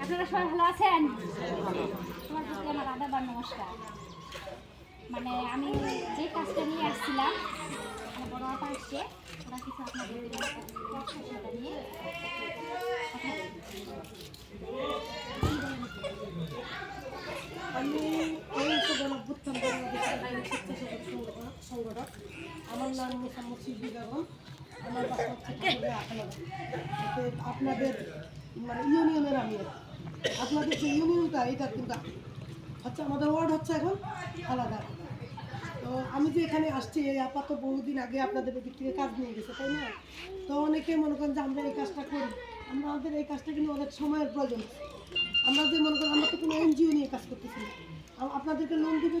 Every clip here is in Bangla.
আপনারা সবাই ভালো আছেন? তোমার প্রতি আমার আদাবার নমস্কার। মানে আমি যে কাজটা নিয়ে আসছিলাম আমার বড় আপা আসছে ওরা কিছু আপনাদের নিয়ে কথা আমি অহিংস গণভ্যুত্থান বাংলাদেশের নারী স্বেচ্ছাসেবক সংগঠন সংগঠক আমার নাম মোসাম্মদ শিল্পী বেগম আমার বাসা হচ্ছে ঠাকুরিয়া আখানাবাদ তো আপনাদের মানে ইউনিয়নের আমি। আপনাদের যে ইউনিয়নটা এটা কিন্তু হচ্ছে আমাদের ওয়ার্ড হচ্ছে এখন আলাদা তো আমি যে এখানে আসছি, এই আপাতত বহুদিন আগে আপনাদের এদিক থেকে কাজ নিয়ে গেছে। তাই না, তো অনেকে মনে করেন যে আমরা এই কাজটা করি, আমরা আমাদের এই কাজটা কিন্তু অনেক সময়ের প্রয়োজন। আমরা যে মনে করেন, আমরা তো কোনো এনজিও নিয়ে কাজ করতেছি। আপনাদেরকে লোন দিবে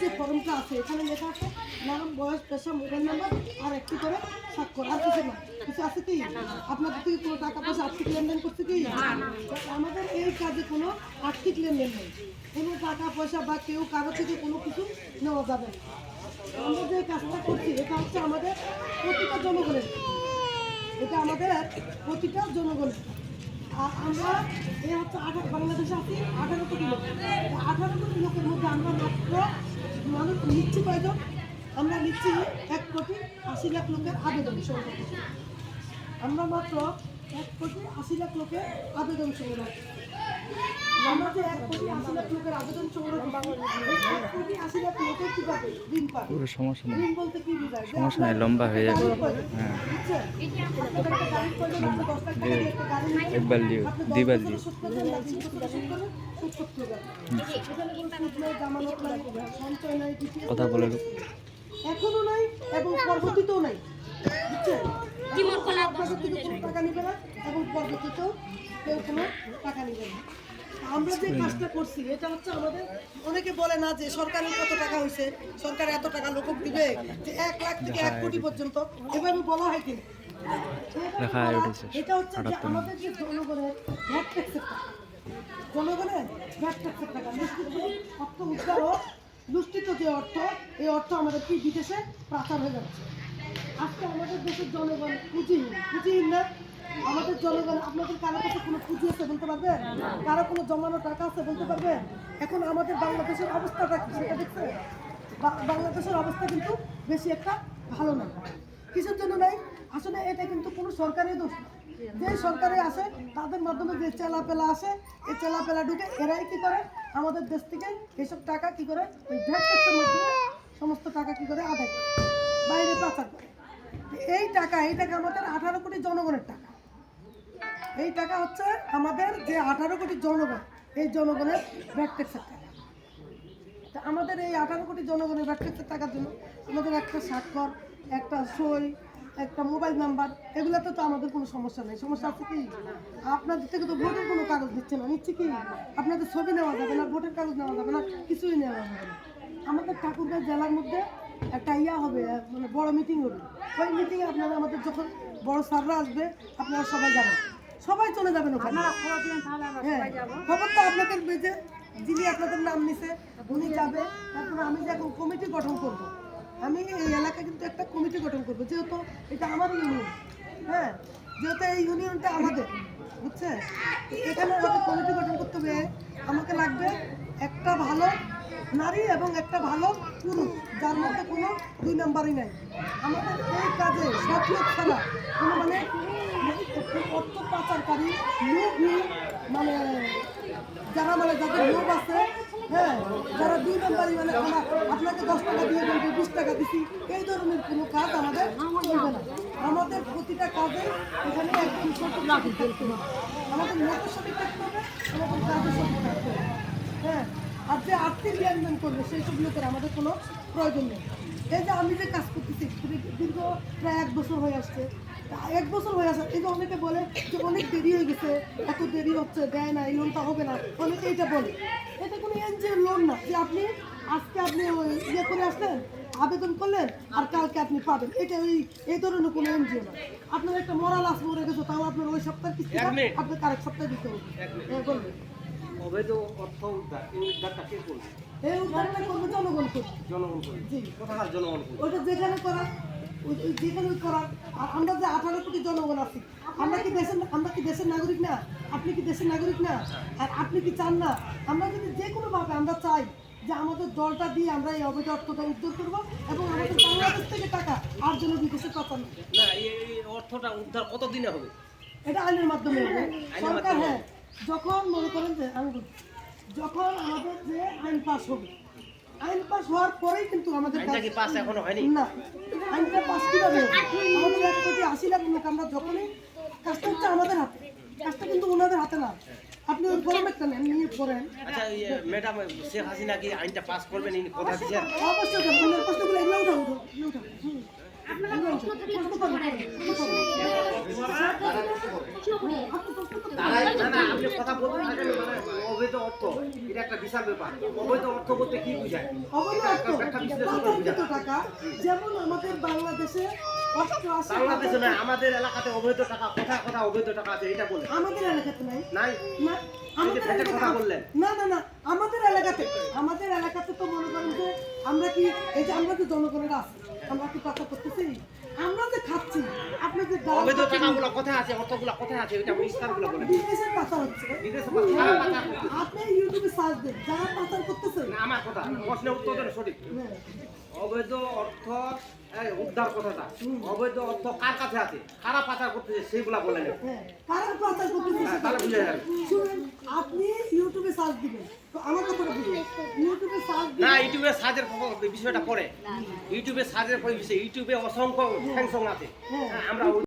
ফর্মটা আছে এখানে লেখা আছে নাম বয়স পেশা মোবাইল নাম্বার আর একটি করে স্বাক্ষর আর কিছু না। কিছু আছে কি? আপনাদের থেকে কোনো টাকা পয়সা আর্থিক লেনদেন করছে কি? আমাদের এই কাজে কোনো আর্থিক লেনদেন নেই। কোনো টাকা পয়সা বা কেউ কারও থেকে কোনো কিছু নেওয়া যাবে না। আমরা যে কাজটা করছি এটা হচ্ছে আমাদের প্রতিটা জনগণের এটা আমাদের প্রতিটা জনগণের আর আমরা এই হচ্ছে আঠারো বাংলাদেশে আছি আঠারো কোটি লোক। আঠারো কোটি লোকের মধ্যে আমরা মাত্র মানুষ নিচ্ছি কয়জন আমরা নিচ্ছি এক কোটি আশি লাখ লোকের আবেদন সংগ্রহ। আমরা মাত্র এক কোটি আশি লাখ লোকের আবেদন সংগ্রহ। আমরা যে এক কোটি আশি লাখ লোকের আবেদন সংগ্রহ এক কোটি আশি লাখ লোকের কি পাবে ঋণ পাবে পুরো সমস্যা নেই। ঋণ বলতে কি বোঝায়? সমস্যা নেই, লম্বা হয়ে যাবে। হ্যাঁ। নিচ্ছেন, একবার দিও, দুইবার দিও। কথা বলে এখনও নাই এবং পরবর্তীতেও নাই। বুঝছেন? আপনাদের থেকে টাকা নিবে না এবং পরবর্তীতেও কেউ কোনো টাকা নিবে না। আমরা যে কাজটা করছি এটা হচ্ছে আমাদের অনেকে বলে না যে সরকারের কত টাকা হয়েছে সরকার এত টাকা লোক দিবে যে এক লাখ থেকে এক কোটি পর্যন্ত এভাবে বলা হয় উঠেছে, এটা হচ্ছে যে আমাদের যে জনগণের ভ্যাট ট্যাক্সের টাকা জনগণের ভ্যাট ট্যাক্সের টাকা লুষ্ঠিত অর্থ উদ্ধার ও লুষ্ঠিত যে অর্থ এই অর্থ আমাদের কি বিদেশে পাচার হয়ে যাচ্ছে? আজকে আমাদের দেশের জনগণ পুঁজিহীন পুঁজিহীন না আমাদের জনগণ, আপনাদের কারও কাছে কোনো পুঁজি আছে বলতে পারবেন? কারও কোনো জমানো টাকা আছে বলতে পারবেন? এখন আমাদের বাংলাদেশের অবস্থাটা কি সেটা দেখছে বাংলাদেশের অবস্থা কিন্তু বেশি একটা ভালো না। কিসের জন্য নাই? আসলে এটা কিন্তু কোনো সরকারের দোষ যে সরকারে আসে তাদের মাধ্যমে যে চেলাপেলা আসে, এই চেলাপেলা ঢুকে এরাই কি করে? আমাদের দেশ থেকে এসব টাকা কি করে? ওই সমস্ত টাকা কি করে আদায় করে, বাইরে পাচার করে। এই টাকা এই টাকা আমাদের আঠারো কোটি জনগণের টাকা। এই টাকা হচ্ছে আমাদের যে আঠারো কোটি জনগণ, এই জনগণের ভ্যাট ট্যাক্সের টাকা। তা আমাদের এই আঠারো কোটি জনগণের ভ্যাট ট্যাক্সের টাকার জন্য আমাদের একটা স্বাক্ষর, একটা সই, একটা মোবাইল নাম্বার, এগুলোতে তো আমাদের কোনো সমস্যা নেই। সমস্যা আছে কি? আপনাদের থেকে তো ভোটের কোনো কাগজ দিচ্ছে না, নিচ্ছে কি? আপনাদের ছবি নেওয়া যাবে না, ভোটের কাগজ নেওয়া যাবে না, কিছুই নেওয়া যাবে না। আমাদের ঠাকুরগাঁও জেলার মধ্যে একটা ইয়া হবে মানে বড় মিটিং হবে। ওই মিটিংয়ে আপনারা আমাদের যখন বড় স্যাররা আসবে, আপনারা সবাই যাবেন সবাই চলে যাবেন ওখানে। হ্যাঁ খবর তো আপনাদের যে যিনি আপনাদের নাম নিছে উনি যাবে। তারপরে আমি যে কমিটি গঠন করব। আমি এই এলাকায় কিন্তু একটা কমিটি গঠন করব যেহেতু এটা আমার ইউনিয়ন হ্যাঁ যেহেতু এই ইউনিয়নটা আমাদের বুঝছে? এখানে আমাকে কমিটি গঠন করতে হবে। আমাকে লাগবে একটা ভালো নারী এবং একটা ভালো পুরুষ যার মধ্যে কোনো দুই নাম্বারই নাই। আমাদের এই কাজে সব লোক ছাড়া কোনো মানে অর্থ পাচারকারী লোভী মানে যারা মানে যাদের লোভ আছে হ্যাঁ যারা দুই নম্বরই মানে আমার আপনাকে দশ টাকা দিয়ে বলবে, বিশ টাকা দিছি, এই ধরনের কোনো কাজ আমাদের চলবে না। আমাদের প্রতিটা কাজে এখানে একদম থাকতে হবে। আমাদের লোকের সঠিক থাকতে হবে, আমাদের কাজের সঠিক থাকতে হবে। হ্যাঁ আর যে আর্থিক লেনদেন করবে, সেই সব লোকের আমাদের কোনো প্রয়োজন নেই। এই যে আমি যে কাজ করতেছি, দীর্ঘ প্রায় এক বছর হয়ে আসছে এক বছর হয়ে আছে। এই যে অনেকে বলে যে অনেক দেরি হয়ে গেছে এত দেরি হচ্ছে দেয় না এই লোনটা হবে না। অনেকে এটা বলে। এটা কোনো এনজিওর লোন না। যে আপনি আজকে আপনি ওই ইয়ে করে আসলেন আবেদন করলেন আর কালকে আপনি পাবেন। এটা ওই এই ধরনের কোনো এনজিও না। আপনার একটা মরা লাশ মরে গেছে তাও আপনার ওই সপ্তাহের কিস্তি। আপনাকে আরেক সপ্তাহে দিতে হবে। হ্যাঁ বলবেন অবৈধ অর্থ উদ্ধার এই উদ্ধারটা কে করবে? এই উদ্ধারটা করবে জনগণ করবে। জনগণ করবে। জি। কোথাকার জনগণ করবে? ওইটা যেখানে করা ওই যেখানে আর আমরা যে আঠারো কোটি জনগণ আছি আমরা কি দেশের আমরা কি দেশের নাগরিক না? আপনি কি দেশের নাগরিক না? আর আপনি কি চান না? আমরা যদি যে কোনো ভাবে আমরা চাই যে আমাদের দলটা দিয়ে আমরা এই অবৈধ অর্থটা উদ্ধার করব এবং আমাদের বাংলাদেশ থেকে টাকা আর জন্য বিদেশে পাঠানো। না এই অর্থটা উদ্ধার কত দিনে হবে? এটা আইনের মাধ্যমে হবে। সরকার হ্যাঁ যখন মনে করেন যে আমি যখন আমাদের যে আইন পাস হবে আইন পাস হওয়ার পরেই কিন্তু আমাদের আইনটা কি পাস এখনও হয়নি? না। আইনটা পাস কীভাবে হবে? আমাদের এক কোটি আশি লাখ লোক আমরা যখনই কাজটা হচ্ছে আমাদের হাতে। কাজটা কিন্তু ওনাদের হাতে না। আপনি ওই ফর্ম একটা নিয়ে পড়েন। আচ্ছা ম্যাডাম শেখ হাসিনা কি আইনটা পাস করবেন? ইনি কথা দিচ্ছেন অবশ্যই ওনার প্রশ্নগুলো এগুলো উঠাও উঠাও উঠাও। আপনি না না কথা মানে অবৈধ অর্থ এটা একটা বিশাল ব্যাপার। অবৈধ অর্থ বলতে কি বোঝায়? অবৈধ অর্থ। টাকা যেমন আমাদের বাংলাদেশে আমাদের এলাকাতে অবৈধ টাকা কোথায় কোথায় অবৈধ টাকা আছে এটা বলে। আমাদের এলাকাতে নাই। নাই? না আমাদের কথা বললেন। না না না আমাদের এলাকাতে আমাদের এলাকাতে তো মনে করেন যে আমরা কি এই যে আমরা তো জনগণের আছি আমরা কি কথা করতেছি আমরা যে খাচ্ছি আপনি যে ডাল অবৈধ টাকাগুলো কোথায় আছে? অর্থগুলো কোথায় আছে? এটা বিস্তারগুলো বলেন বিদেশের হচ্ছে। বিদেশে সারা পাচার করতেছে। আপনি ইউটিউবে সার্চ দেন যারা পাচার করতেছে না, আমার কথা প্রশ্নের উত্তর দেন সঠিক। হ্যাঁ, অবৈধ অর্থ উদ্ধার কথাটা। অবৈধ অর্থ কার কাছে আছে? কারা পাচার করতেছে সেইগুলা বলেন হ্যাঁ, কারা পাচার করতেছে হ্যাঁ, তাহলে বুঝে যাবে। আপনি ইউটিউবে সার্চ দিবেন। আমার ইউটিউবে সার্চ না ইউটিউবে সার্চের বিষয়টা পরে ইউটিউবে সার্চের বিষয় ইউটিউবে অসংখ্য স্যাংসং আছে। হ্যাঁ, আমরা ওই